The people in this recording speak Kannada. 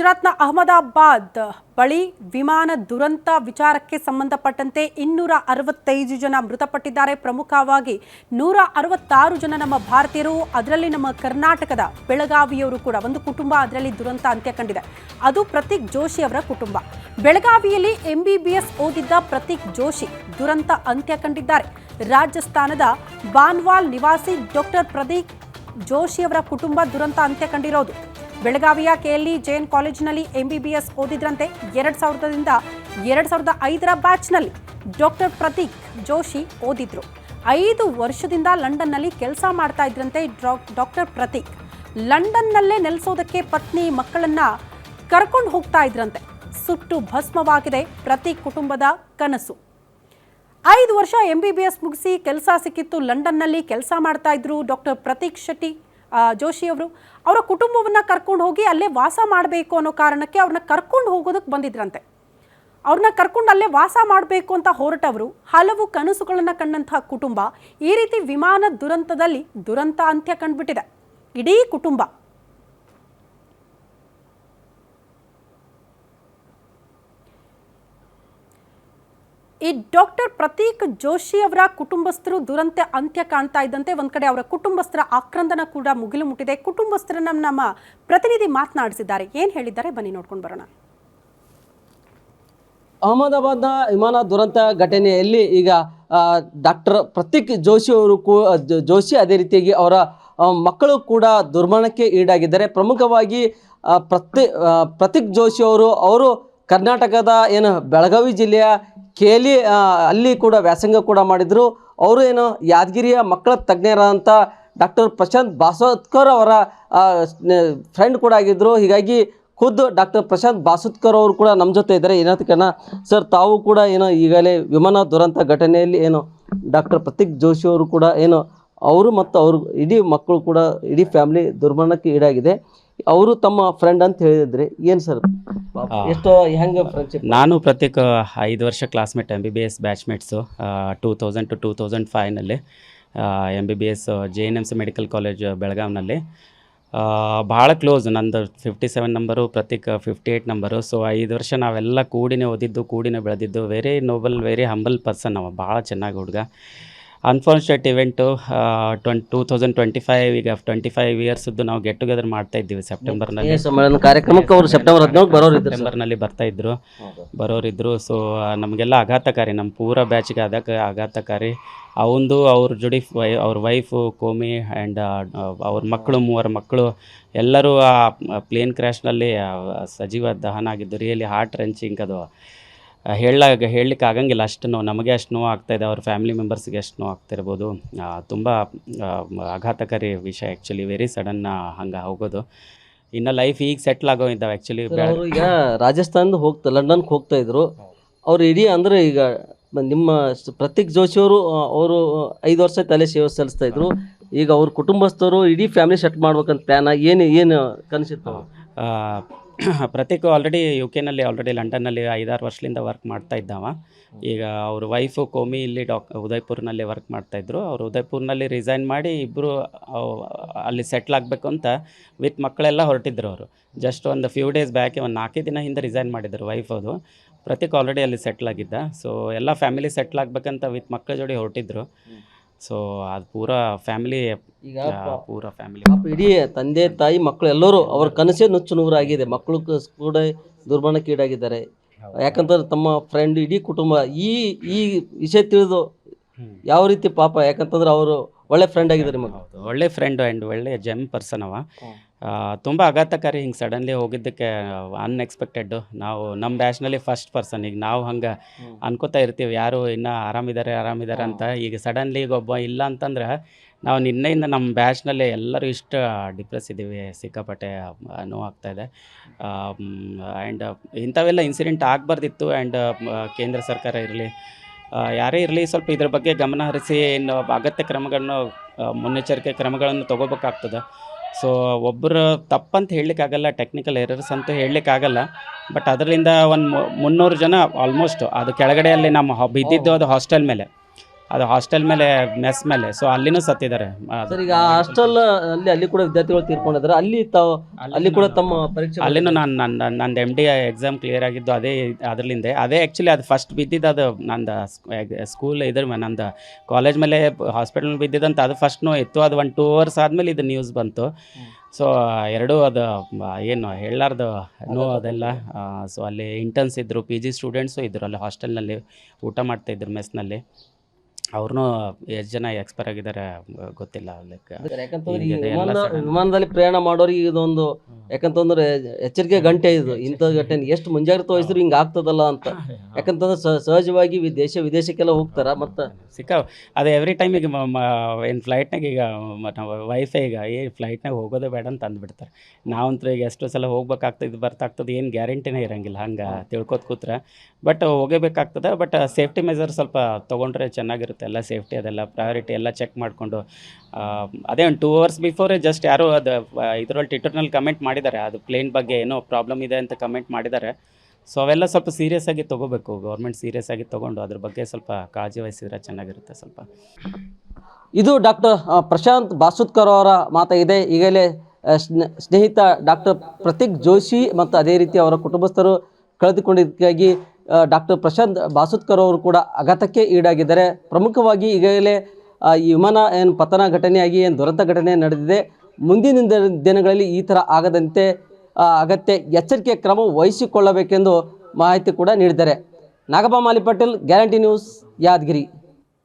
ಗುಜರಾತ್ನ ಅಹಮದಾಬಾದ್ ಬಳಿ ವಿಮಾನ ದುರಂತ ವಿಚಾರಕ್ಕೆ ಸಂಬಂಧಪಟ್ಟಂತೆ ಇನ್ನೂರ ಅರವತ್ತೈದು ಜನ ಮೃತಪಟ್ಟಿದ್ದಾರೆ. ಪ್ರಮುಖವಾಗಿ ನೂರ ಅರವತ್ತಾರು ಜನ ನಮ್ಮ ಭಾರತೀಯರು, ಅದರಲ್ಲಿ ನಮ್ಮ ಕರ್ನಾಟಕದ ಬೆಳಗಾವಿಯವರು ಕೂಡ, ಒಂದು ಕುಟುಂಬ ಅದರಲ್ಲಿ ದುರಂತ ಅಂತ್ಯ ಕಂಡಿದೆ. ಅದು ಪ್ರತೀಕ್ ಜೋಶಿ ಅವರ ಕುಟುಂಬ. ಬೆಳಗಾವಿಯಲ್ಲಿ ಎಂಬಿಬಿಎಸ್ ಓದಿದ್ದ ಪ್ರತೀಕ್ ಜೋಶಿ ದುರಂತ ಅಂತ್ಯ ಕಂಡಿದ್ದಾರೆ. ರಾಜಸ್ಥಾನದ ಬಾನ್ವಾಲ್ ನಿವಾಸಿ ಡಾಕ್ಟರ್ ಪ್ರತೀಕ್ ಜೋಶಿ ಅವರ ಕುಟುಂಬ ದುರಂತ ಅಂತ್ಯ ಕಂಡಿರೋದು. ಬೆಳಗಾವಿಯ ಕೆಎಲ್ಇ ಜೈನ್ ಕಾಲೇಜಿನಲ್ಲಿ ಎಂಬಿಬಿಎಸ್ ಓದಿದ್ರಂತೆ ಎರಡ್ ಸಾವಿರದಿಂದ ಎರಡ್ ಸಾವಿರದ ಐದರ ಬ್ಯಾಚ್ನಲ್ಲಿ ಡಾಕ್ಟರ್ ಪ್ರತೀಕ್ ಜೋಶಿ ಓದಿದ್ರು. ಐದು ವರ್ಷದಿಂದ ಲಂಡನ್ನಲ್ಲಿ ಕೆಲಸ ಮಾಡ್ತಾ ಇದ್ರಂತೆ ಡಾಕ್ಟರ್ ಪ್ರತೀಕ್. ಲಂಡನ್ನಲ್ಲೇ ನೆಲೆಸೋದಕ್ಕೆ ಪತ್ನಿ ಮಕ್ಕಳನ್ನ ಕರ್ಕೊಂಡು ಹೋಗ್ತಾ ಇದ್ರಂತೆ. ಸುಟ್ಟು ಭಸ್ಮವಾಗಿದೆ ಪ್ರತೀಕ್ ಕುಟುಂಬದ ಕನಸು. ಐದು ವರ್ಷ ಎಂಬಿಬಿಎಸ್ ಮುಗಿಸಿ ಕೆಲಸ ಸಿಕ್ಕಿತ್ತು. ಲಂಡನ್ನಲ್ಲಿ ಕೆಲಸ ಮಾಡ್ತಾ ಇದ್ರು ಡಾಕ್ಟರ್ ಪ್ರತೀಕ್ ಶೆಟ್ಟಿ. ಆ, ಜೋಶಿ ಅವರು ಅವರ ಕುಟುಂಬವನ್ನ ಕರ್ಕೊಂಡು ಹೋಗಿ ಅಲ್ಲೇ ವಾಸ ಮಾಡಬೇಕು ಅನ್ನೋ ಕಾರಣಕ್ಕೆ ಅವ್ರನ್ನ ಕರ್ಕೊಂಡು ಹೋಗೋದಕ್ಕೆ ಬಂದಿದ್ರಂತೆ. ಅವ್ರನ್ನ ಕರ್ಕೊಂಡು ಅಲ್ಲೇ ವಾಸ ಮಾಡಬೇಕು ಅಂತ ಹೊರಟವರು ಹಲವು ಕನಸುಗಳನ್ನು ಕಂಡಂತಹ ಕುಟುಂಬ ಈ ರೀತಿ ವಿಮಾನ ದುರಂತದಲ್ಲಿ ದುರಂತ ಅಂತ್ಯ ಕಂಡುಬಿಟ್ಟಿದೆ. ಇಡೀ ಕುಟುಂಬ. ಈ ಡಾಕ್ಟರ್ ಪ್ರತೀಕ್ ಜೋಶಿ ಅವರ ಕುಟುಂಬಸ್ಥರು ದುರಂತ ಅಂತ್ಯ ಕಾಣ್ತಾ ಇದ್ದಂತೆ ಒಂದ್ ಕಡೆ ಅವರ ಕುಟುಂಬಸ್ಥರ ಆಕ್ರಂದನ ಕೂಡ ಮುಗಿಲು ಮುಟ್ಟಿದೆ. ಕುಟುಂಬಸ್ಥರ ನಮ್ಮ ಪ್ರತಿನಿಧಿ ಮಾತನಾಡಿಸಿದ್ದಾರೆ. ಏನ್ ಹೇಳಿದ್ದಾರೆ? ಬನ್ನಿ ನೋಡ್ಕೊಂಡು ಬರೋಣ. ಅಹಮದಾಬಾದ್ನ ವಿಮಾನ ದುರಂತ ಘಟನೆಯಲ್ಲಿ ಈಗ ಡಾಕ್ಟರ್ ಪ್ರತೀಕ್ ಜೋಶಿ ಅವರು ಜೋಶಿ ಅದೇ ರೀತಿಯಾಗಿ ಅವರ ಮಕ್ಕಳು ಕೂಡ ದುರ್ಮರಣಕ್ಕೆ ಈಡಾಗಿದ್ದಾರೆ. ಪ್ರಮುಖವಾಗಿ ಪ್ರತಿ ಪ್ರತೀಕ್ ಜೋಶಿ ಅವರು ಅವರು ಕರ್ನಾಟಕದ ಏನು ಬೆಳಗಾವಿ ಜಿಲ್ಲೆಯ ಕೇಲಿ ಅಲ್ಲಿ ಕೂಡ ವ್ಯಾಸಂಗ ಕೂಡ ಮಾಡಿದರು. ಅವರು ಏನು ಯಾದಗಿರಿಯ ಮಕ್ಕಳ ತಜ್ಞರಾದಂಥ ಡಾಕ್ಟರ್ ಪ್ರಶಾಂತ್ ಬಾಸೋತ್ಕರ್ ಅವರ ಫ್ರೆಂಡ್ ಕೂಡ ಆಗಿದ್ದರು ಹೀಗಾಗಿ ಖುದ್ದು ಡಾಕ್ಟರ್ ಪ್ರಶಾಂತ್ ಬಾಸುತ್ಕರ್ ಅವರು ಕೂಡ ನಮ್ಮ ಜೊತೆ ಇದ್ದಾರೆ. ಏನಂತಕ್ಕನ ಸರ್, ತಾವು ಕೂಡ ಏನೋ ಈಗಲೇ ವಿಮಾನ ದುರಂತ ಘಟನೆಯಲ್ಲಿ ಏನು ಡಾಕ್ಟರ್ ಪ್ರತೀಕ್ ಜೋಶಿ ಅವರು ಕೂಡ ಏನು, ಅವರು ಮತ್ತು ಅವ್ರ ಇಡೀ ಮಕ್ಕಳು ಕೂಡ, ಇಡೀ ಫ್ಯಾಮಿಲಿ ದುರ್ಮರಣಕ್ಕೆ ಈಡಾಗಿದೆ. ಅವರು ತಮ್ಮ ಫ್ರೆಂಡ್ ಅಂತ ಹೇಳಿದ್ರೆ ಏನು ಸರ್ ಎಷ್ಟು ಹೆಂಗೆ ಫ್ರೆಂಡ್ಶಿಪ್ ನಾನು ಪ್ರತ್ಯೇಕ ಐದು ವರ್ಷ classmate M B B S batchmates two thousand two two thousand ಫೈವ್ನಲ್ಲಿ M B B S J N M C medical college ಬೆಳಗಾವ್ನಲ್ಲಿ. ಭಾಳ ಕ್ಲೋಸ್ ನಂದು fifty seven number Prateek fifty eight number so ಐದು ವರ್ಷ ನಾವೆಲ್ಲ ಕೂಡಿನೇ ಓದಿದ್ದು ಕೂಡಿನೇ ಬೆಳೆದಿದ್ದು very noble very humble person ಅವ ಭಾಳ ಚೆನ್ನಾಗಿ ಹುಡುಗ. Unfortunate event twenty two thousand twenty five ಈಗ ಟ್ವೆಂಟಿ ಫೈವ್ ಇಯರ್ಸ್ದು ನಾವು ಗೆಟ್ ಟುಗೆದರ್ ಮಾಡ್ತಾ ಇದ್ದೀವಿ ಸೆಪ್ಟೆಂಬರ್ನಲ್ಲಿ ಕಾರ್ಯಕ್ರಮಕ್ಕೆ ಅವರು ಸೆಪ್ಟೆಂಬರ್ ಹದಿನೇಳು ಬರೋರು ಸೆಪ್ಟೆಂಬರ್ನಲ್ಲಿ ಬರ್ತಾ ಇದ್ರು ಬರೋರಿದ್ರು. ಸೊ ನಮಗೆಲ್ಲ ಆಘಾತಕಾರಿ ನಮ್ಮ ಪೂರ ಬ್ಯಾಚ್ಗೆ ಆದಾಗ ಆಘಾತಕಾರಿ. ಅವಂದು ಅವ್ರ ಜೋಡಿ ವೈ ಅವ್ರ ವೈಫು ಕೋಮಿ ಆ್ಯಂಡ್ ಅವ್ರ ಮಕ್ಕಳು ಮೂವರ ಮಕ್ಕಳು ಎಲ್ಲರೂ ಆ ಪ್ಲೇನ್ ಕ್ರ್ಯಾಶ್ನಲ್ಲಿ ಸಜೀವ ದಹನ ಆಗಿದ್ದು ರಿಯಲಿ ಹಾರ್ಟ್ ರೆಂಚಿಂಗ್ ಅದು. ಹೇಳಾಗ ಹೇಳಲಿಕ್ಕೆ ಆಗಂಗಿಲ್ಲ. ಅಷ್ಟು ನೋವು ನಮಗೆ ಅಷ್ಟು ನೋವು ಆಗ್ತಾಯಿದೆ ಅವ್ರ ಫ್ಯಾಮಿಲಿ ಮೆಂಬರ್ಸ್ಗೆ ಅಷ್ಟು ನೋವು ಆಗ್ತಿರ್ಬೋದು ತುಂಬ ಆಘಾತಕಾರಿ ವಿಷಯ ಆ್ಯಕ್ಚುಲಿ ವೆರಿ ಸಡನ್ ಹಂಗೆ ಹೋಗೋದು. ಇನ್ನು ಲೈಫ್ ಈಗ ಸೆಟ್ಲ್ ಆಗೋ ಇದ್ದಾವೆ ಆ್ಯಕ್ಚುಲಿ ಅವರು ಈಗ ರಾಜಸ್ಥಾನದ ಹೋಗ್ತಾ ಲಂಡನ್ಗೆ ಹೋಗ್ತಾ ಇದ್ರು. ಅವ್ರು ಇಡೀ ಅಂದ್ರೆ ಈಗ ನಿಮ್ಮ ಪ್ರತೀಕ್ ಜೋಶಿ ಅವರು ಅವರು ಐದು ವರ್ಷ ತಲೆ ಸೇವೆ ಸಲ್ಲಿಸ್ತಾ ಇದ್ರು. ಈಗ ಅವ್ರ ಕುಟುಂಬಸ್ಥರು ಇಡೀ ಫ್ಯಾಮಿಲಿ ಸೆಟ್ ಮಾಡ್ಬೇಕಂತ ಪ್ಲ್ಯಾನ್ ಏನು ಏನು ಕನಸಿತ್ತು ಪ್ರತೀಕ್ ಆಲ್ರೆಡಿ ಯು ಕೆನಲ್ಲಿ ಆಲ್ರೆಡಿ ಲಂಡನ್ನಲ್ಲಿ ಐದಾರು ವರ್ಷದಿಂದ ವರ್ಕ್ ಮಾಡ್ತಾ ಇದ್ದಾವ. ಈಗ ಅವ್ರ ವೈಫು ಕೋಮಿ ಇಲ್ಲಿ ಡಾಕ್ ಉದಯ್ಪುರ್ನಲ್ಲಿ ವರ್ಕ್ ಮಾಡ್ತಾಯಿದ್ರು ಅವ್ರು ಉದಯ್ಪುರ್ನಲ್ಲಿ ರಿಸೈನ್ ಮಾಡಿ ಇಬ್ಬರು ಅಲ್ಲಿ ಸೆಟ್ಲ್ ಆಗಬೇಕು ಅಂತ ವಿತ್ ಮಕ್ಕಳೆಲ್ಲ ಹೊರಟಿದ್ರು ಅವರು. ಜಸ್ಟ್ ಒಂದು ಫ್ಯೂ ಡೇಸ್ ಬ್ಯಾಕ್ ಒಂದು ನಾಲ್ಕೇ ದಿನ ಹಿಂದೆ ರಿಸೈನ್ ಮಾಡಿದ್ರು ವೈಫ್ ಅದು ಪ್ರತೀಕ್ ಆಲ್ರೆಡಿ ಅಲ್ಲಿ ಸೆಟ್ಲ್ ಆಗಿದ್ದ. ಸೊ ಎಲ್ಲ ಫ್ಯಾಮಿಲಿ ಸೆಟ್ಲ್ ಆಗಬೇಕಂತ ವಿತ್ ಮಕ್ಕಳ ಜೋಡಿ ಹೊರಟಿದ್ರು. ಸೊ ಅದು ಪೂರಾ ಫ್ಯಾಮಿಲಿ ಈಗ ಪೂರ ಫ್ಯಾಮಿಲಿ ಪಾಪ ಇಡೀ ತಂದೆ ತಾಯಿ ಮಕ್ಕಳು ಎಲ್ಲರೂ ಅವ್ರ ಕನಸೇ ನುಚ್ಚು ನೂರಾಗಿದೆ. ಮಕ್ಕಳು ಕ- ಕೂಡ ದುರ್ಮರಣಕ್ಕೀಡಾಗಿದ್ದಾರೆ ಯಾಕಂತಂದ್ರೆ ತಮ್ಮ ಫ್ರೆಂಡ್ ಇಡೀ ಕುಟುಂಬ ಈ ಈ ವಿಷಯ ತಿಳಿದು ಯಾವ ರೀತಿ ಪಾಪ ಯಾಕಂತಂದ್ರೆ ಅವರು ಒಳ್ಳೆ ಫ್ರೆಂಡ್ ಆಗಿದ್ದಾರೆ ನಿಮಗೆ ಹೌದು ಒಳ್ಳೆ ಫ್ರೆಂಡ್ ಆ್ಯಂಡ್ ಒಳ್ಳೆ ಜೆಮ್ ಪರ್ಸನ್ ಅವ. ತುಂಬ ಆಘಾತಕಾರಿ ಹಿಂಗೆ ಸಡನ್ಲಿ ಹೋಗಿದ್ದಕ್ಕೆ ಅನ್ಎಕ್ಸ್ಪೆಕ್ಟೆಡ್ ನಾವು ನಮ್ಮ ಬ್ಯಾಚ್ನಲ್ಲಿ ಫಸ್ಟ್ ಪರ್ಸನ್ ಈಗ ನಾವು ಹಂಗೆ. ಅನ್ಕೋತಾ ಇರ್ತೀವಿ ಯಾರು ಇನ್ನೂ ಆರಾಮಿದ್ದಾರೆ ಆರಾಮಿದ್ದಾರೆ ಅಂತ. ಈಗ ಸಡನ್ಲಿ ಈಗ ಒಬ್ಬ ಇಲ್ಲ ಅಂತಂದ್ರೆ ನಾವು ನಿನ್ನೆಯಿಂದ ನಮ್ಮ ಬ್ಯಾಚ್ನಲ್ಲಿ ಎಲ್ಲರೂ ಇಷ್ಟು ಡಿಪ್ರೆಸ್ ಇದ್ದೀವಿ ಸಿಕ್ಕಾಪಟ್ಟೆ ಆಗ್ತಾ ನೋವಾಗ್ತಾಯಿದೆ ಆ್ಯಂಡ್ ಇಂಥವೆಲ್ಲ ಇನ್ಸಿಡೆಂಟ್ ಆಗಬಾರ್ದಿತ್ತು. ಆ್ಯಂಡ್ ಕೇಂದ್ರ ಸರ್ಕಾರ ಇರಲಿ ಯಾರೇ ಇರಲಿ ಸ್ವಲ್ಪ ಇದ್ರ ಬಗ್ಗೆ ಗಮನ ಹರಿಸಿ ಇನ್ನು ಅಗತ್ಯ ಕ್ರಮಗಳನ್ನು ಮುನ್ನೆಚ್ಚರಿಕೆ ಕ್ರಮಗಳನ್ನು ತೊಗೋಬೇಕಾಗ್ತದೆ. ಸೊ ಒಬ್ಬರು ತಪ್ಪಂತ ಹೇಳಲಿಕ್ಕಾಗಲ್ಲ ಟೆಕ್ನಿಕಲ್ ಎರರ್ಸ್ ಅಂತೂ ಹೇಳಲಿಕ್ಕಾಗಲ್ಲ ಬಟ್ ಅದರಿಂದ ಒಂದು ಮುನ್ನೂರು ಜನ ಆಲ್ಮೋಸ್ಟ್ ಅದು ಕೆಳಗಡೆ ಅಲ್ಲಿ ನಮ್ಮ ಬಿದ್ದಿದ್ದು ಅದು ಹಾಸ್ಟೆಲ್ ಮೇಲೆ. ಅದು ಹಾಸ್ಟೆಲ್ ಮೇಲೆ ಮೆಸ್ ಮೇಲೆ. ಸೊ ಅಲ್ಲಿನೂ ಸತ್ತಿದ್ದಾರೆ. ಅದು- ಸರ್ ಈಗ ಹಾಸ್ಟೆಲ್ ಅಲ್ಲಿ ಅಲ್ಲಿ ಕೂಡ ವಿದ್ಯಾರ್ಥಿಗಳು ತೀರ್ಕೊಂಡಿದ್ದಾರೆ. ಅಲ್ಲಿ ತಾವು ಅಲ್ಲಿ ಕೂಡ ತಮ್ಮ ಪರೀಕ್ಷೆ ಅಲ್ಲಿನೂ ನಾನು ನನ್ನ ನಂದು ಎಂ ಡಿ ಎಕ್ಸಾಮ್ ಕ್ಲಿಯರ್ ಆಗಿದ್ದು ಅದೇ ಅದರಲ್ಲಿಂದೆ. ಅದೇ ಆ್ಯಕ್ಚುಲಿ ಅದು ಫಸ್ಟ್ ಬಿದ್ದಿದ್ದು ಅದು ನಂದು ಸ್ಕೂಲ್ ಇದ್ರ ಮೇಲೆ ನಂದು ಕಾಲೇಜ್ ಮೇಲೆ ಹಾಸ್ಪಿಟಲ್ ಬಿದ್ದಿದ್ದಂತ ಅದು ಫಸ್ಟ್ನು ಇತ್ತು. ಅದು ಒಂದು ಟೂ ಅವರ್ಸ್ ಆದಮೇಲೆ ಇದು ನ್ಯೂಸ್ ಬಂತು. ಸೊ ಎರಡೂ ಅದು ಮ- ಏನು ಹೇಳಲಾರ್ದು ನೋ ಅದೆಲ್ಲ ಸೊ ಅಲ್ಲಿ ಇಂಟರ್ನ್ಸ್ ಇದ್ದರು ಪಿ ಜಿ ಸ್ಟೂಡೆಂಟ್ಸು ಇದ್ದರು ಅಲ್ಲಿ ಹಾಸ್ಟೆಲ್ನಲ್ಲಿ ಊಟ ಮಾಡ್ತಾಯಿದ್ರು ಮೆಸ್ನಲ್ಲಿ ಅವ್ರನ್ನೂ ಎಷ್ಟು ಜನ ಎಕ್ಸ್ಪೈರ್ ಆಗಿದ್ದಾರೆ ಗೊತ್ತಿಲ್ಲ ಲೈಕ್ ಯಾಕಂತಂದ್ರೆ ಈ ಹೀಗಿದೆ ಎಲ್ಲ ವಿಮಾನ sudden. ವಿಮಾನದಲ್ಲಿ ಪ್ರಯಾಣ ಮಾಡೋರಿಗೆ ಇದೊಂದು ಯಾಕಂತಂದ್ರೆ ಎಚ್ಚರಿಕೆ ಗಂಟೆ ಇದು. ಇಂಥ ಗಂಟೆ ಎಷ್ಟು ಮುಂಜಾಗ್ರತೆ ವಹಿಸಿದ್ರು ಹಿಂಗೆ ಆಗ್ತದಲ್ಲ ಅಂತ. ಯಾಕಂತಂದ್ರೆ ಸ- ಸಹಜವಾಗಿ ವಿ- ದೇಶ ವಿದೇಶಕ್ಕೆಲ್ಲ ಹೋಗ್ತಾರ? ಮತ್ತು ಸಿಕ್ಕ ಅದು ಎವ್ರಿ ಟೈಮ್ ಈಗ ಏನು ಫ್ಲೈಟ್ನಾಗ ಈಗ ಮ- ನಾವು ವೈಫೈ ಈಗ ಏ ಫ್ಲೈಟ್ನಾಗ ಹೋಗೋದೇ ಬೇಡ ಅಂತ ಅಂದ್ಬಿಡ್ತಾರೆ. ನಾವಂತೂ ಈಗ ಎಷ್ಟೋ ಸಲ ಹೋಗ್ಬೇಕಾಗ್ತದೆ ಬರ್ತಾಗ್ತದೆ ಏನು ಗ್ಯಾರಂಟಿನೇ ಇರಂಗಿಲ್ಲ ಹಂಗೆ ತಿಳ್ಕೊತ ಕೂತ್ರೆ. ಬಟ್ ಹೋಗಬೇಕಾಗ್ತದೆ ಬಟ್ ಸೇಫ್ಟಿ ಮೆಜರ್ ಸ್ವಲ್ಪ ತೊಗೊಂಡ್ರೆ ಚೆನ್ನಾಗಿರುತ್ತೆ. ಎಲ್ಲ ಸೇಫ್ಟಿ ಅದೆಲ್ಲ ಪ್ರಯಾರಿಟಿ ಎಲ್ಲ ಚೆಕ್ ಮಾಡಿಕೊಂಡು ಅದೇ ಒಂದು ಟೂ ಅವರ್ಸ್ ಬಿಫೋರೇ ಜಸ್ಟ್ ಯಾರೋ ಅದು ಇದರಲ್ಲಿ ಟ್ವಿಟರ್ನಲ್ಲಿ ಕಮೆಂಟ್ ಮಾಡಿದ್ದಾರೆ ಅದು ಪ್ಲೇನ್ ಬಗ್ಗೆ ಏನೋ ಪ್ರಾಬ್ಲಮ್ ಇದೆ ಅಂತ ಕಮೆಂಟ್ ಮಾಡಿದ್ದಾರೆ ಸೊ ಅವೆಲ್ಲ ಸ್ವಲ್ಪ ಸೀರಿಯಸ್ ಆಗಿ ತೊಗೋಬೇಕು ಗೌರ್ಮೆಂಟ್ ಸೀರಿಯಸ್ ಆಗಿ ತೊಗೊಂಡು ಅದ್ರ ಬಗ್ಗೆ ಸ್ವಲ್ಪ ಕಾಳಜಿ ವಹಿಸಿದ್ರೆ ಚೆನ್ನಾಗಿರುತ್ತೆ ಸ್ವಲ್ಪ. ಇದು ಡಾಕ್ಟರ್ ಪ್ರಶಾಂತ್ ಬಾಸುತ್ಕರ್ ಅವರ ಮಾತಾಗಿದೆ ಈಗಲೇ ಸ್ನೇಹಿತ ಡಾಕ್ಟರ್ ಪ್ರತೀಕ್ ಜೋಶಿ ಮತ್ತು ಅದೇ ರೀತಿ ಅವರ ಕುಟುಂಬಸ್ಥರು ಕಳೆದುಕೊಂಡಿದ್ದಕ್ಕಾಗಿ ಡಾಕ್ಟರ್ ಪ್ರಶಾಂತ್ ಬಾಸುತ್ಕರ್ ಅವರು ಕೂಡ ಆಘಾತಕ್ಕೆ ಈಡಾಗಿದ್ದಾರೆ. ಪ್ರಮುಖವಾಗಿ ಈಗಾಗಲೇ ಈ ವಿಮಾನ ಏನು ಪತನ ಘಟನೆಯಾಗಿ, ಏನು ದುರಂತ ಘಟನೆ ನಡೆದಿದೆ. ಮುಂದಿನ ದಿನಗಳಲ್ಲಿ ಈ ಥರ ಆಗದಂತೆ ಅಗತ್ಯ ಎಚ್ಚರಿಕೆ ಕ್ರಮ ವಹಿಸಿಕೊಳ್ಳಬೇಕೆಂದು ಮಾಹಿತಿ ಕೂಡ ನೀಡಿದ್ದಾರೆ. Nagappa Mali Patel Guarantee News Yadgir.